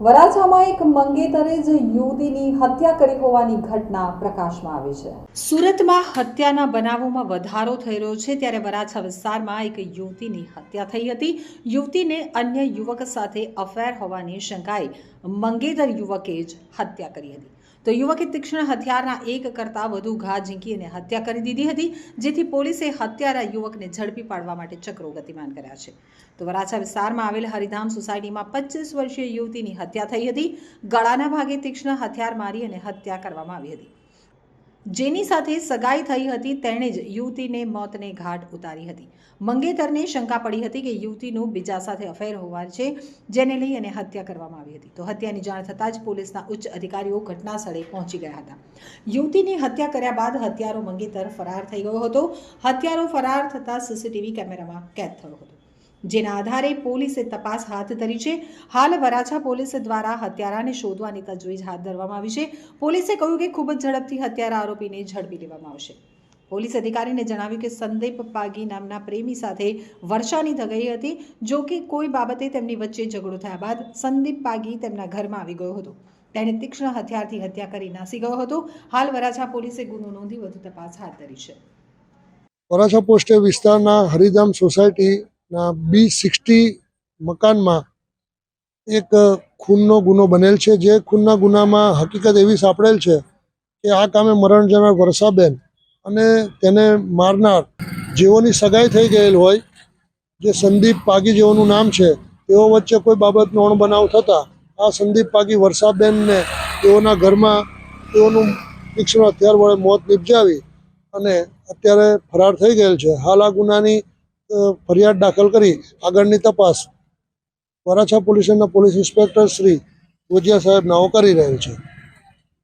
વરાછામાં એક મંગેતરે જ યુવતીની હત્યા કરી હોવાની ઘટના પ્રકાશમાં આવી છે. સુરતમાં હત્યાના બનાવોમાં વધારો થઈ રહ્યો છે ત્યારે વરાછા વિસ્તારમાં એક યુવતીની હત્યા થઈ હતી. યુવતીને અન્ય યુવક સાથે અફેર હોવાની શંકાએ મંગેતર યુવકે જ હત્યા કરી હતી. તો યુવકે તીક્ષ્ણ હથિયારના એક કરતાં વધુ ઘા ઝીંકી અને હત્યા કરી દીધી હતી, જેથી પોલીસે હત્યારા યુવકને ઝડપી પાડવા માટે ચક્રો ગતિમાન કર્યા છે. તો વરાછા વિસ્તારમાં આવેલ હરિધામ સોસાયટીમાં પચીસ વર્ષીય યુવતીની હત્યા થઈ હતી. ગળાના ભાગે તીક્ષ્ણ હથિયાર મારી અને હત્યા કરવામાં આવી હતી. જેની સાથે સગાઈ થઈ હતી, તેણે જ યુવતીને મોતને ઘાટ ઉતારી હતી. મંગેતરને શંકા પડી હતી કે યુવતીનું બીજા સાથે અફેર હોવા છે, જેને લઈ અને હત્યા કરવામાં આવી હતી. તો હત્યાની જાણ થતાં જ પોલીસના ઉચ્ચ અધિકારીઓ ઘટના સ્થળે પહોંચી ગયા હતા. યુવતીની હત્યા કર્યા બાદ હત્યારો મંગેતર ફરાર થઈ ગયો હતો. હત્યારો ફરાર થતાં સીસીટીવી કેમેરામાં કેદ થયો હતો. જેના આધારે પોલીસે તપાસ હાથ ધરી છે. હાલ વરાછા પોલીસ દ્વારા હત્યારાને શોધવાની તજવીજ હાથ ધરવામાં આવી છે. પોલીસે કહ્યું કે ખૂબ જ ઝડપથી હત્યારા આરોપીને ઝડપી લેવામાં આવશે. પોલીસ અધિકારીને જણાવ્યું કે સંદીપ પાગી નામના પ્રેમી સાથે વર્ષાની થગઈ હતી. જો કે કોઈ બાબતે તેમની વચ્ચે ઝઘડો થયા બાદ સંદીપ પાગી તેમના ઘરમાં આવી ગયો હતો. તેણે તીક્ષ્ણ હથિયારથી હત્યા કરી નાસી ગયો હતો. હાલ વરાછા પોલીસે ગુનો નોંધી વધુ તપાસ હાથ ધરી છે. વરાછા પોસ્ટે વિસ્તારના હરિધામ સોસાયટીના બી સિક્સટી મકાનમાં એક ખૂનનો ગુનો બનેલ છે, જે ખૂનના ગુનામાં હકીકત એવી સાંપડેલ છે કે આ કામે મરણ જનાર વર્ષાબેન અને તેને મારનાર જેઓની સગાઈ થઈ ગયેલ હોય, જે સંદીપ પાગી જેઓનું નામ છે, તેઓ વચ્ચે કોઈ બાબતનો અણબનાવ થતાં આ સંદીપ પાગી વર્ષાબેનને તેઓના ઘરમાં તેઓનું તીક્ષ્ણ હથિયાર વડે મોત નિપજાવી અને અત્યારે ફરાર થઈ ગયેલ છે. હાલ આ ગુનાની ફરિયાદ દાખલ કરી, આગળની તપાસ. વરાછા પોલીસ સ્ટેશનના પોલીસ ઇન્સ્પેક્ટર શ્રી ગોજિયા સાહેબ નાઓ કરી રહેલ છે.